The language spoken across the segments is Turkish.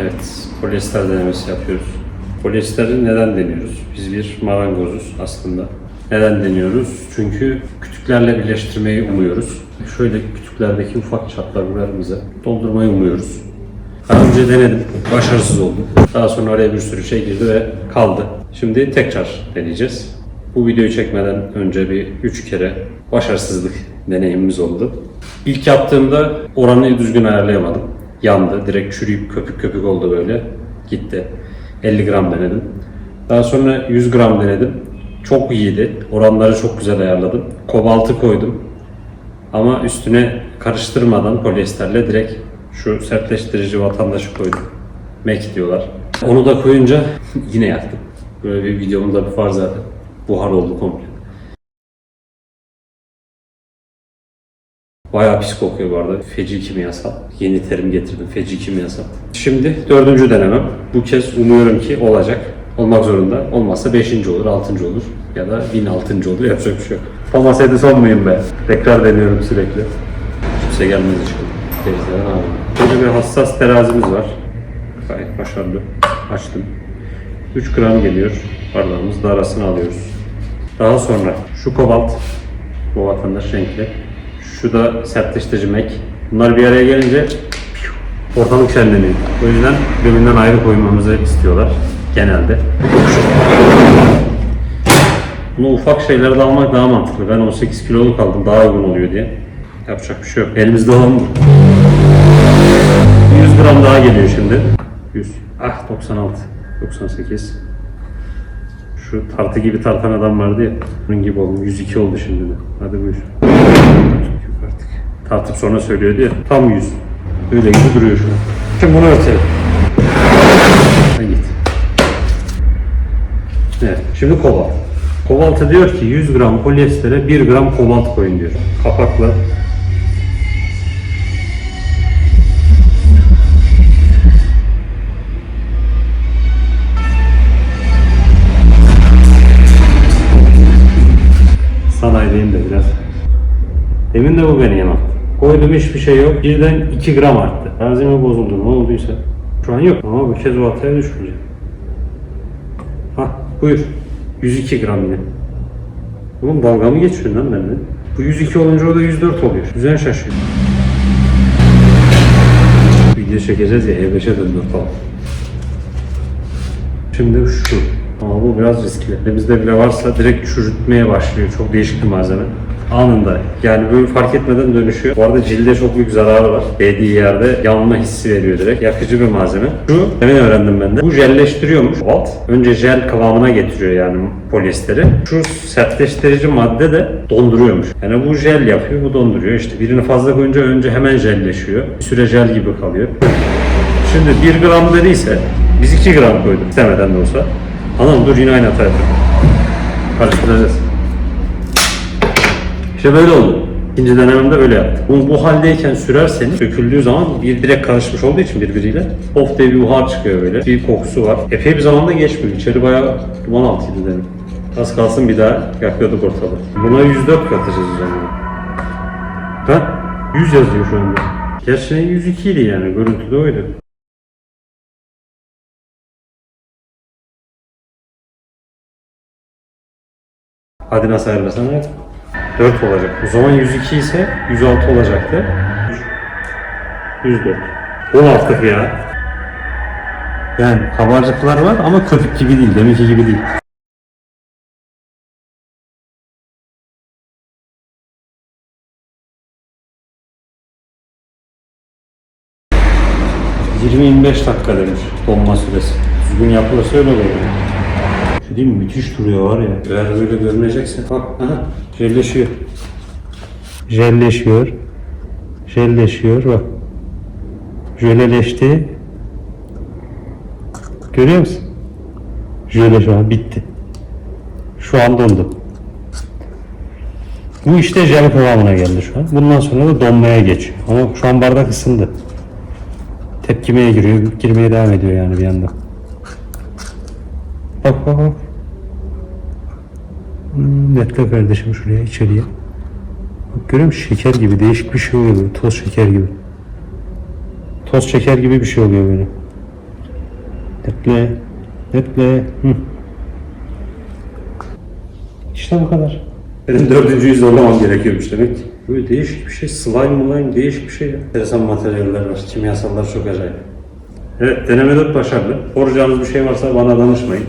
Evet, polyester denemesi yapıyoruz. Polyesteri neden deniyoruz? Biz bir marangozuz aslında. Neden deniyoruz? Çünkü kütüklerle birleştirmeyi umuyoruz. Şöyle kütüklerdeki ufak çatlaklarımızı doldurmayı umuyoruz. Daha önce denedim, başarısız oldum. Daha sonra araya bir sürü şey girdi ve kaldı. Şimdi tekrar deneyeceğiz. Bu videoyu çekmeden önce bir üç kere başarısızlık deneyimimiz oldu. İlk yaptığımda oranı düzgün ayarlayamadım. Yandı, direkt çürüyüp köpük köpük oldu böyle. Gitti. 50 gram denedim. Daha sonra 100 gram denedim. Çok iyiydi. Oranları çok güzel ayarladım. Kobaltı koydum. Ama üstüne karıştırmadan polyesterle direkt şu sertleştirici vatandaşı koydum. Mac diyorlar. Onu da koyunca yine yaktım. Böyle bir videomda bir var zaten. Buhar oldu komple. Bayağı pis kokuyor bu arada. Feci kimyasal. Yeni terim getirdim. Feci kimyasal. Şimdi dördüncü denemem. Bu kez umuyorum ki olacak. Olmak zorunda. Olmazsa beşinci olur, altıncı olur. Ya da bin altıncı olur. Yapacak bir şey yok. Olmasaydı son muyum be? Tekrar deniyorum sürekli. Kimse gelmedi çıkın. Teyzeden abi. Böyle bir hassas terazimiz var. Gayet başarılı. Açtım. 3 gram geliyor. Bardağımız da arasını alıyoruz. Daha sonra şu kobalt, bu vatandaş renkli. Şu da sertleştirici mek. Bunlar bir araya gelince ortalık şenleniyor. O yüzden birbirinden ayrı koymamızı istiyorlar genelde. Bunu ufak şeylerde almak daha mantıklı. Ben 18 kiloluk aldım daha uygun oluyor diye. Yapacak bir şey yok. Elimizde olan bu. 100 gram daha geliyor şimdi. 100. Ah 96. 98. Şu tartı gibi tartan adam vardı ya. Bunun gibi oldum. 102 oldu şimdi de. Hadi buyur. Tartıp sonra söylüyordu ya. Tam 100. Öyle gibi duruyor şu an. Şimdi bunu örtelim. Sen git. Evet. Şimdi kobalt. Kobalt'a diyor ki 100 gram polyestere 1 gram kobalt koyun diyor. Kapakla sanayideyim de biraz. Demin de bu beni yamaktı. Koydum hiçbir şey yok. Birden 2 gram arttı. Malzeme bozuldu. Ne olduysa. Şu an yok ama bu kez o hataya düşmeyeceğim. Hah buyur. 102 gram yine. Oğlum dalga mı geçiyorsun lan benimle? Bu 102 olunca o da 104 oluyor. Güzel şaşıyor. Video çekeceğiz ya E5'e döndü falan. Şimdi şu. Ama bu biraz riskli. Elimizde bile varsa direkt çürütmeye başlıyor. Çok değişik bir malzeme. Anında. Yani böyle fark etmeden dönüşüyor. Bu arada cilde çok büyük zararı var. Değdiği yerde yanma hissi veriyor direkt. Yakıcı bir malzeme. Şu demin öğrendim ben de. Bu jelleştiriyormuş. Kobalt. Önce jel kıvamına getiriyor yani polyesteri. Şu sertleştirici madde de donduruyormuş. Yani bu jel yapıyor, bu donduruyor. İşte birini fazla koyunca önce hemen jelleşiyor. Bir süre jel gibi kalıyor. Şimdi 1 gram dediyse biz 2 gram koyduk istemeden de olsa. Anam dur yine aynı hata yapıyorum. Karıştıracağız. İşte böyle oldu. İkinci denememde öyle yaptım. Bunu bu haldeyken sürerseniz söküldüğü zaman bir direkt karışmış olduğu için birbiriyle of diye bir buhar çıkıyor böyle. Bir kokusu var. Epey bir zamanda geçmiyor. İçeri bayağı duman altıydı dedim. Az kalsın bir daha yakıyorduk ortalığı. Buna 104 katacağız o zaman. Ha? 100 yazıyor şu anda. Gerçekten 102 idi yani. Görüntüde oydu. Hadi nasıl ayarlasan. 4 olacak. O zaman 102 ise 106 olacaktı. 104. 16 ya. Yani kabarcıklar var ama köpük gibi değil. Deminki gibi değil. ...20-25 dakika demiş donma süresi. Düzgün yapılırsa öyle olur. Şu değil mi? Müthiş duruyor var ya. Eğer böyle görünecekse bak aha jelleşiyor. Jelleşiyor. Jelleşiyor bak. Jöleleşti. Görüyor musun? Jöle şu an bitti. Şu an dondu. Bu işte jel kıvamına geldi şu an. Bundan sonra da donmaya geçiyor. Ama şu an bardak ısındı. Tepkimeye giriyor, girmeye devam ediyor yani bir yandan. Bak bak bak. Hmm, netle kardeşim şuraya içeriye. Bak görüyor musun? Şeker gibi değişik bir şey oluyor böyle. Toz şeker gibi. Toz şeker gibi bir şey oluyor böyle. Bekle. Bekle. Hı. İşte bu kadar. Benim dördüncüyü zorlamam gerekiyormuş demek ki. Böyle değişik bir şey. Slime mulayim değişik bir şey ya. Enteresan materyaller var. Kimyasallar çok acayip. Evet deneme 4 başarılı. Soracağınız bir şey varsa bana danışmayın.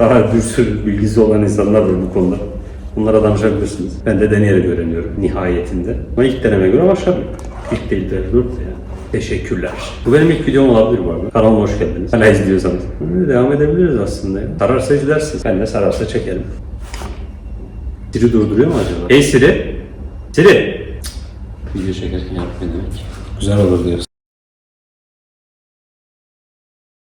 Daha bir sürü bilgisi olan insanlar var bu konuda. Bunlara danışabilirsiniz. Ben de deneyerek öğreniyorum nihayetinde. Ama ilk deneme göre başarılı. İlk değil de dört de. Teşekkürler. Bu benim ilk videom olabilir bu arada. Kanalıma hoş geldiniz. Hala izliyorsanız. Hı, Devam edebiliriz aslında. Sararsa izlersiniz. Ben de sararsa çekerim. Siri durduruyor mu acaba? Hey Siri! Siri! Video çekerken yapmayın demek. Güzel olur diyoruz.